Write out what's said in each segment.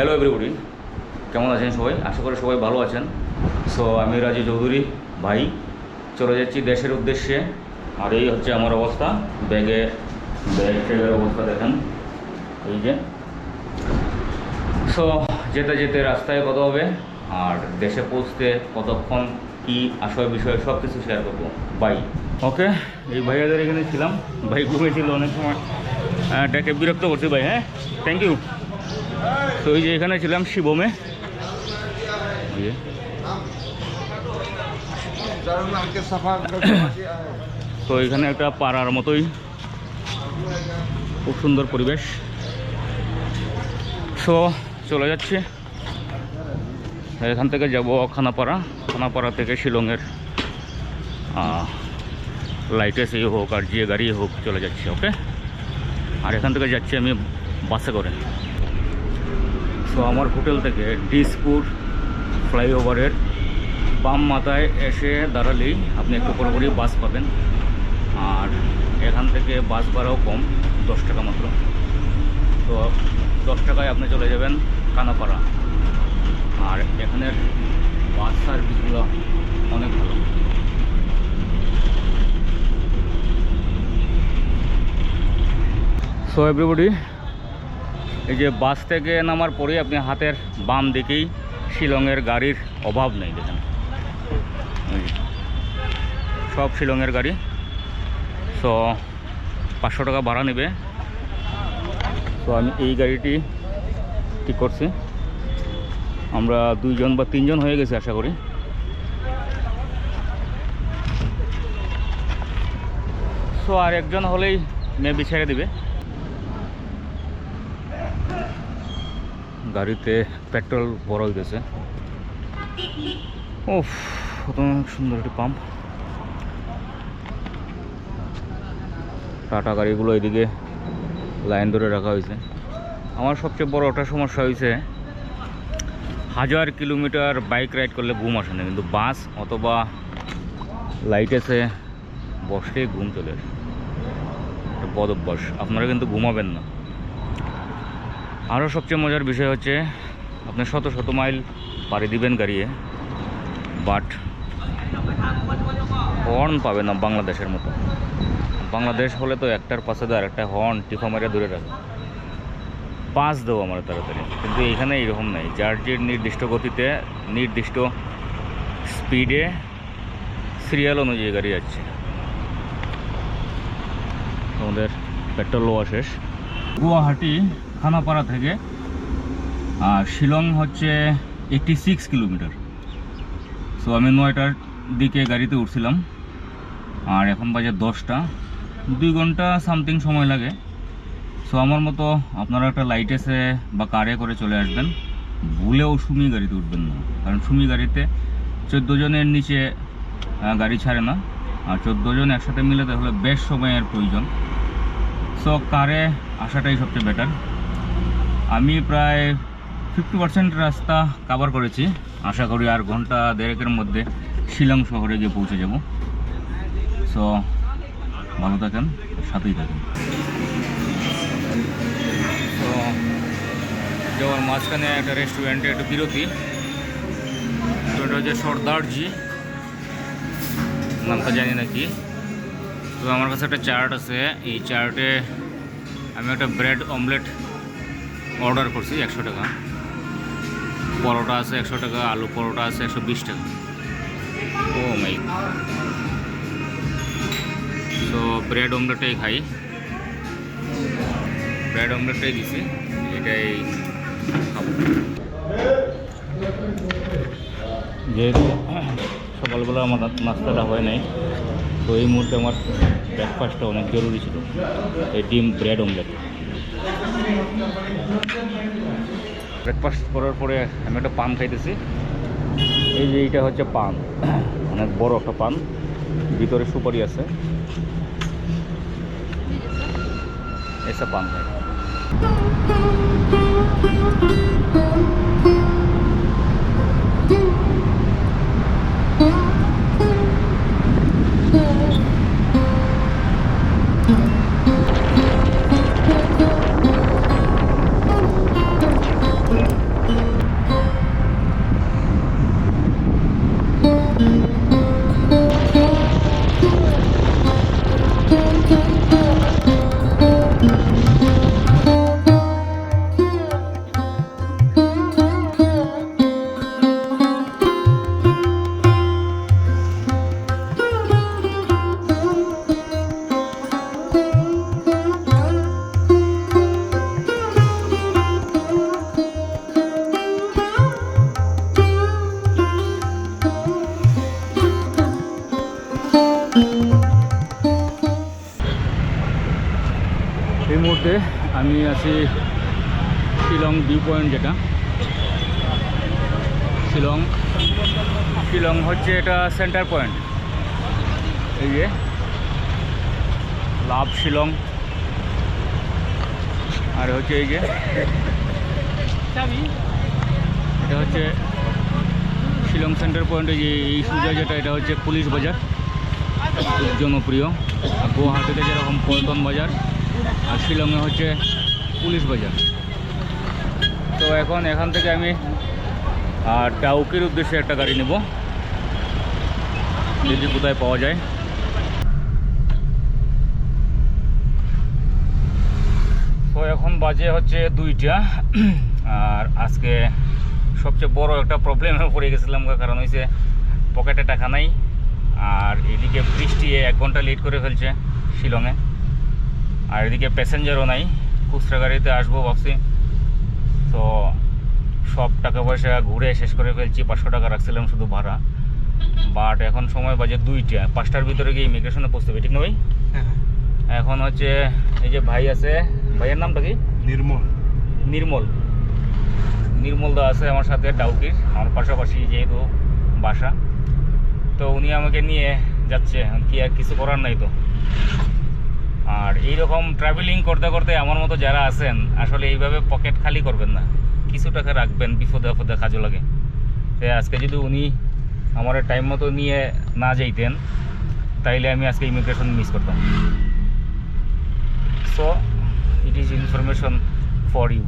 Hello everybody কেমন আছেন সবাই? আশা করি সবাই ভালো আছেন। সো আমি রাজু চৌধুরী, ভাই। চলে যাচ্ছি দেশের উদ্দেশ্যে। আর এই হচ্ছে আমার অবস্থা। ব্যাগে, ব্যাগ ট্যাগের অবস্থা দেখেন। এই যে। সো যেতে যেতে রাস্তায় কত হবে। আর দেশে পৌঁছতে কতক্ষণ, কি আসল বিষয় সব কিছু শেয়ার করব। বাই ওকে এই ভাইয়াদের এখানে ছিলাম। ভাই ঘুমেছিল অনেক সময়। ডেকে বিরক্ত করছি ভাই হ্যাঁ? থ্যাংক ইউ তো ওই যে এখানে ছিলাম শিবমে। তো এখানে একটা পাড়ার মতোই খুব সুন্দর পরিবেশ। সো চলে যাচ্ছে। এখান থেকে যাব খানাপাড়া। খানাপাড়া থেকে শিলংয়ের লাইটেসই হোক আর যে গাড়ি হোক চলে যাচ্ছে ওকে আর এখান থেকে যাচ্ছি আমি বাসে করে। সো আমার হোটেল থেকে ডিসপুর ফ্লাইওভারের বাম মাথায় এসে দাঁড়ালেই আপনি একটু পুরোপুরি বাস পাবেন। আর এখান থেকে বাস ভাড়াও কম, দশ টাকা মাত্র। তো, দশ টাকায় আপনি চলে যাবেন কানাপাড়া। আর এখানের বাস সার্ভিসগুলো অনেক ভালো। সো এভরিবডি এই যে বাস থেকে নামার পরেই আপনি হাতের বাম দিকেই শিলংয়ের গাড়ির অভাব নেই দেখেন। সব শিলংয়ের গাড়ি। সো পাঁচশো টাকা ভাড়া নেবে। তো আমি এই গাড়িটি ঠিক করছি। আমরা দুইজন বা তিনজন হয়ে গেছি আশা করি। সো আর একজন হলেই মেবি ছেড়ে দিবে। গাড়িতে পেট্রোল ভরা হইতেছে। ওফ কত সুন্দর একটি পাম্প। টাটা গাড়িগুলো এদিকে লাইন ধরে রাখা হয়েছে আমার সবচেয়ে বড় একটা সমস্যা হয়েছে হাজার কিলোমিটার বাইক রাইড করলে ঘুম আসে না, কিন্তু বাস অথবা লাইট লাইটেসে বসলে ঘুম চলে আসে। বদ অভ্যাস, আপনারা কিন্তু ঘুমাবেন না। আরও সবচেয়ে মজার বিষয় হচ্ছে আপনি শত শত মাইল পাড়ি দিবেন গাড়িয়ে বাট হর্ন পাবে না বাংলাদেশের মতো। বাংলাদেশ হলে তো একটার পাশে তো আরেকটা হর্ন টিফা মারে ধরে রাখে পাস দেবো আমার তাড়াতাড়ি, কিন্তু এখানে এরকম নেই। যার যে নির্দিষ্ট গতিতে, নির্দিষ্ট স্পিডে সিরিয়াল অনুযায়ী গাড়ি যাচ্ছে। আমাদের পেট্রোল লোয়া শেষ। গুয়াহাটি খানাপাড়া থেকে। আর শিলং হচ্ছে এইটটি সিক্স কিলোমিটার। সো আমি নয়টার দিকে গাড়িতে উঠছিলাম। আর এখন বাজে দশটা। দুই ঘণ্টা সামথিং সময় লাগে। সো আমার মতো আপনারা একটা লাইটেসে বা কারে করে চলে আসবেন। ভুলেও সুমি গাড়িতে উঠবেন না। কারণ সুমি গাড়িতে চোদ্দ জনের নিচে গাড়ি ছাড়ে না। আর চোদ্দ জন একসাথে মিলে তাহলে বেশ সময়ের প্রয়োজন। সো কারে আসাটাই সবচেয়ে বেটার আমি প্রায় ফিফটি পার্সেন্ট রাস্তা কাভার করেছি। আশা করি আর ঘণ্টা দেড়েকের মধ্যে শিলং শহরে গিয়ে পৌঁছে যাব। সো ভালো থাকেন, সাথেই থাকেন। তো যাওয়ার মাঝখানে একটা রেস্টুরেন্টে একটা বিরতি। তো এটা হচ্ছে সর্দারজি নামটা জানি না কি। তো আমার কাছে একটা চার্ট আছে। এই চার্টে আমি একটা ব্রেড অমলেট অর্ডার করছি একশো টাকা। পরোটা আছে একশো টাকা, আলু পরোটা আছে একশো বিশ টাকা। ও মাই। তো ব্রেড অমলেটটাই খাই। ব্রেড অমলেটটাই দিছি, এটাই খাব। যেহেতু সকালবেলা আমার নাস্তাটা হয় নাই, তো এই মুহূর্তে আমার ব্রেকফাস্টটা অনেক জরুরি ছিল, এই ডিম ব্রেড অমলেট ব্রেকফাস্ট করার পরে আমি একটা পান খাইতেছি। এই যে এইটা হচ্ছে পান। অনেক বড় একটা পান। ভিতরে সুপারি আছে। এসব পান খাই। আমি আছি শিলং ভিউ পয়েন্ট যেটা। শিলং শিলং হচ্ছে এটা সেন্টার পয়েন্ট এই যে, লাভ শিলং। আর হচ্ছে এই যে, এটা হচ্ছে শিলং সেন্টার পয়েন্টে যে, এই সুজা যেটা, এটা হচ্ছে পুলিশ বাজার। খুব জনপ্রিয়। আর গুয়াহাটিতে যেরকম পল্টন বাজার আর শিলংয়ে হচ্ছে পুলিশ বাজার। তো এখন এখান থেকে আমি, আর ডাউকির উদ্দেশ্যে একটা গাড়ি নেব। যদি কোথায় পাওয়া যায়। তো এখন বাজে হচ্ছে দুইটা। আর আজকে সবচেয়ে বড় একটা প্রবলেমে পড়ে গেছিলাম, কারণ হয়েছে পকেটে টাকা নাই। আর এদিকে বৃষ্টি এক ঘণ্টা লেট করে ফেলছে শিলংয়ে। আর এদিকে প্যাসেঞ্জারও নাই। খুচরা গাড়িতে আসব ভাবছি। তো সব টাকা পয়সা ঘুরে শেষ করে ফেলছি পাঁচশো টাকা রাখছিলাম শুধু ভাড়া। বাট এখন সময় বাজে দুইটা পাঁচটার ভিতরে গিয়ে ইমিগ্রেশনে পৌঁছতে হবে ঠিক না ভাই? এখন হচ্ছে এই যে ভাই আছে ভাইয়ের নামটা কি? নির্মল। নির্মল। নির্মল দা আছে আমার সাথে ডাউকির আমার পাশাপাশি যেহেতু বাসা। তো উনি আমাকে নিয়ে যাচ্ছে কি আর কিছু করার নাই তো। আর এই রকম ট্রাভেলিং করতে করতে আমার মতো যারা আছেন, আসলে এইভাবে পকেট খালি করবেন না। কিছু টাকা রাখবেন বিপদে আপদে কাজে লাগে। আজকে যদি উনি আমার টাইম মতো নিয়ে না যাইতেন, তাইলে আমি আজকে ইমিগ্রেশন মিস করতাম। So it is information for you.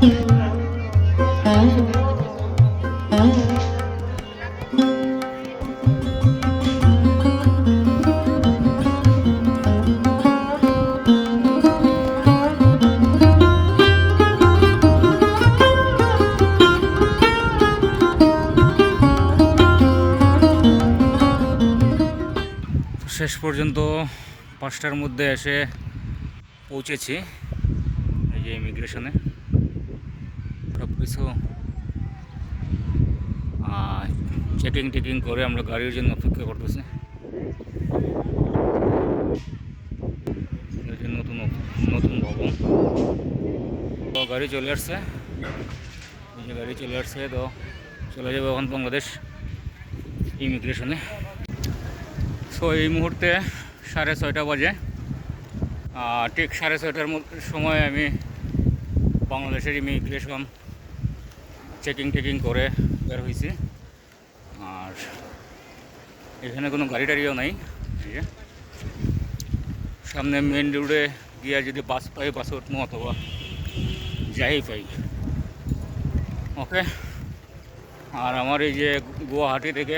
শেষ পর্যন্ত পাঁচটার মধ্যে এসে পৌঁছেছি এই যে ইমিগ্রেশনে কিছু চেকিং টেকিং করে আমরা গাড়ির জন্য অপেক্ষা করতেছি। নতুন নতুন ভবন। তো গাড়ি চলে আসছে। গাড়ি চলে আসছে, তো চলে যাবে এখন বাংলাদেশ ইমিগ্রেশনে। সো এই মুহূর্তে সাড়ে ছয়টা বাজে। ঠিক সাড়ে ছয়টার সময় আমি বাংলাদেশের ইমিগ্রেশন চেকিং টেকিং করে বের হয়েছি আর এখানে কোনো গাড়ি টাড়িও নাই। সামনে মেন রোডে গিয়ে যদি বাস পাই বাসে উঠবো অথবা যাই পাই। ওকে আর আমার এই যে গুয়াহাটি থেকে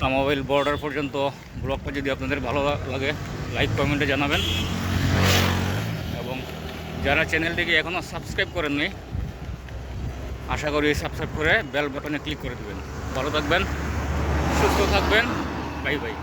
তামাবিল বর্ডার পর্যন্ত ব্লগটা যদি আপনাদের ভালো লাগে লাইক কমেন্টে জানাবেন। এবং যারা চ্যানেলটিকে এখনও সাবস্ক্রাইব করেননি আশা করি সাবস্ক্রাইব করে বেল বাটনে ক্লিক করে দেবেন। ভালো থাকবেন, সুস্থ থাকবেন বাই বাই